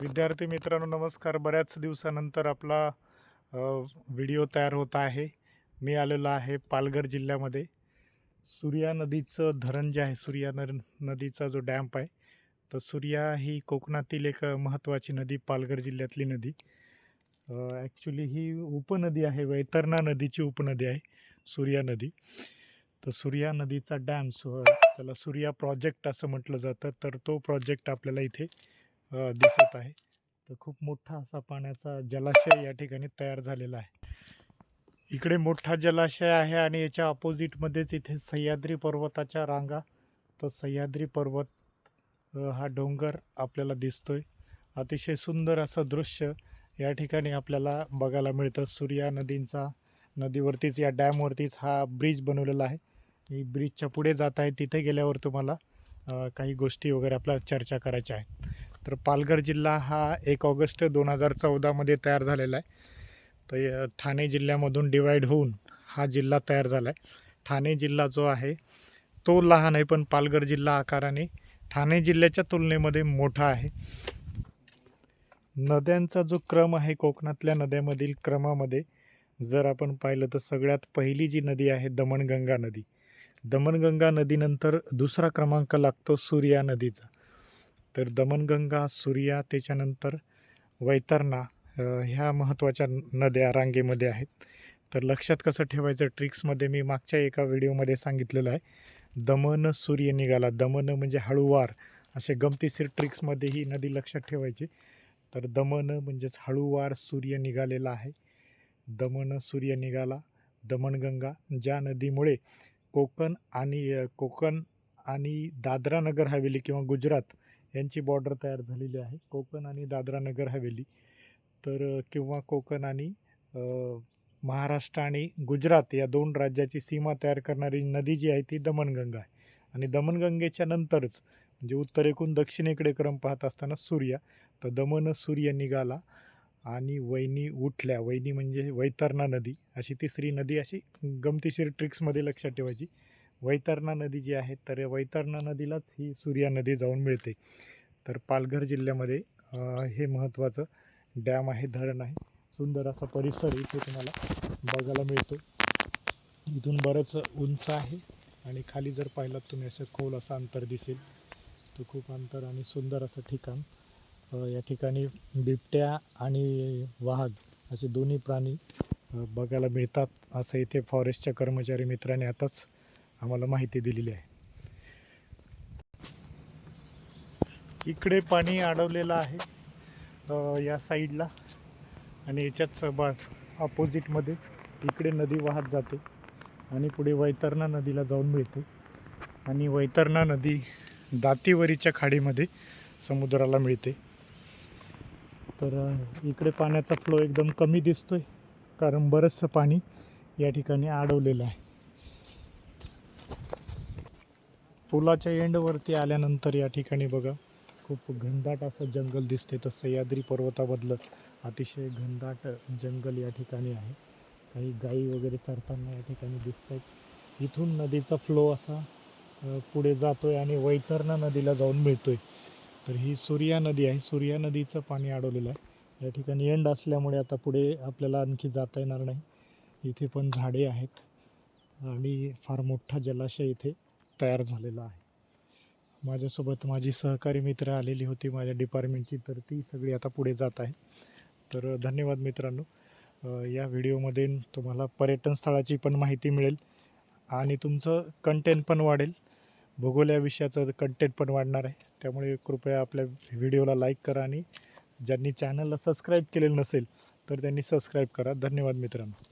विद्यार्थी मित्रांनो नमस्कार. बऱ्याच दिवसानंतर आपला व्हिडिओ तयार होत आहे. मी आलेलो आहे पालघर जिल्ह्यामध्ये. सूर्या नदीचं धरण जे आहे सूर्या न नदीचा जो डॅम्प आहे तर सूर्या ही कोकणातील एक महत्त्वाची नदी पालघर जिल्ह्यातली नदी. ॲक्च्युली ही उपनदी आहे वैतरणा नदीची उपनदी आहे सूर्या नदी. तर सूर्या नदीचा डॅम त्याला सूर्या प्रोजेक्ट असं म्हटलं जातं. तर तो प्रोजेक्ट आपल्याला इथे दिसत आहे. तर खूप मोठा असा पाण्याचा जलाशय या ठिकाणी तयार झालेला आहे. इकडे मोठा जलाशय आहे आणि याच्या अपोजिटमध्येच इथे सह्याद्री पर्वताच्या रांगा. तर सह्याद्री पर्वत हा डोंगर आपल्याला दिसतोय. अतिशय सुंदर असं दृश्य या ठिकाणी आपल्याला बघायला मिळतं. सूर्या नदींचा नदीवरतीच या डॅमवरतीच हा ब्रिज बनवलेला आहे. ही ब्रिजच्या पुढे जात आहे. तिथे गेल्यावर तुम्हाला काही गोष्टी वगैरे आपल्याला चर्चा करायच्या आहेत. तर पालघर जिल्हा हा एक ऑगस्ट दोन हजार चौदामध्ये तयार झालेला आहे. तर ठाणे जिल्ह्यामधून डिवाईड होऊन हा जिल्हा तयार झाला आहे ठाणे जिल्हा जो आहे तो लहान आहे पण पालघर जिल्हा आकाराने ठाणे जिल्ह्याच्या तुलनेमध्ये मोठा आहे. नद्यांचा जो क्रम आहे कोकणातल्या नद्यामधील क्रमामध्ये जर आपण पाहिलं तर सगळ्यात पहिली जी नदी आहे दमणगंगा नदी. दमणगंगा नदीनंतर दुसरा क्रमांक लागतो सूर्या नदीचा. तर दमनगंगा सूर्या त्याच्यानंतर वैतरणा ह्या महत्त्वाच्या नद्या रांगेमध्ये आहेत. तर लक्षात कसं ठेवायचं? ट्रिक्समध्ये मी मागच्या एका व्हिडिओमध्ये सांगितलेलं आहे. दमन सूर्य निघाला. दमन म्हणजे हळूवार. असे गमतीशीर ट्रिक्समध्ये ही नदी लक्षात ठेवायची. तर दमन म्हणजेच हळूवार सूर्य निघालेला आहे. दमन सूर्य निघाला. दमणगंगा ज्या नदीमुळे कोकण आणि कोकण आणि दादरा नगर हवेली किंवा गुजरात यांची बॉर्डर तयार झालेली आहे. कोकण आणि दादरा नगर हवेली. तर किंवा कोकण आणि महाराष्ट्र आणि गुजरात या दोन राज्याची सीमा तयार करणारी नदी जी आहे ती दमणगंगा आहे. आणि दमणगंगेच्या नंतरच म्हणजे उत्तरेकून दक्षिणेकडे क्रम पाहत असताना सूर्य. तर दमन सूर्य निघाला आणि वैनी उठल्या. वैनी म्हणजे वैतरणा नदी. अशी तिसरी नदी अशी गमतीशीर ट्रिक्समध्ये लक्षात ठेवायची. वैतरणा नदी जी आहे तर वैतरणा नदीलाच ही सूर्या नदी जाऊन मिळते. तर पालघर जिल्ह्यामध्ये हे महत्त्वाचं डॅम आहे धरण आहे. सुंदर असा परिसर इथे तुम्हाला बघायला मिळतो. इथून बरंच उंच आहे आणि खाली जर पाहिलात तुम्ही असं खोल असं अंतर दिसेल. तर खूप अंतर आणि सुंदर असं ठिकाण. या ठिकाणी बिबट्या आणि वाघ असे दोन्ही प्राणी बघायला मिळतात. असं इथे फॉरेस्टच्या कर्मचारी मित्राने आताच आम्हाला माहिती दिलेली आहे. इकडे पाणी अडवलेलं आहे या साईडला आणि याच्याच बा अपोजिटमध्ये इकडे नदी वाहत जाते आणि पुढे वैतरणा नदीला जाऊन मिळते आणि वैतरणा नदी दातीवरीच्या खाडीमध्ये समुद्राला मिळते. तर इकडे पाण्याचा फ्लो एकदम कमी दिसतोय कारण बरंचसं पाणी या ठिकाणी अडवलेलं आहे. पुलाच्या एंडवरती आल्यानंतर या ठिकाणी बघा खूप घनदाट असं जंगल दिसते तर सह्याद्री पर्वतामधलं अतिशय घनदाट जंगल या ठिकाणी आहे. काही गाई वगैरे चरताना या ठिकाणी दिसत आहेत इथून नदीचा फ्लो असा पुढे जातो आहे आणि वैतरणा नदीला जाऊन मिळतो आहे तर ही सूर्या नदी आहे. सूर्या नदीचं पाणी अडवलेलं आहे. या ठिकाणी एंड असल्यामुळे आता पुढे आपल्याला आणखी जाता येणार नाही. इथे पण झाडे आहेत आणि फार मोठा जलाशय इथे. तयार झालेला आहे. माझ्यासोबत माझी सहकारी मित्र आलेली होती माझ्या डिपार्टमेंटची तर ती सगळी आता पुढे जात आहे तर धन्यवाद मित्रांनो. या व्हिडिओमध्ये तुम्हाला पर्यटन स्थळाची पण माहिती मिळेल आणि तुमचं कंटेंट पण वाढेल. भूगोल या विषयाचं कंटेंट पण वाढणार आहे. त्यामुळे कृपया आपल्या व्हिडिओला लाईक करा आणि ज्यांनी चॅनलला सबस्क्राईब केलेलं नसेल तर त्यांनी सबस्क्राईब करा. धन्यवाद मित्रांनो.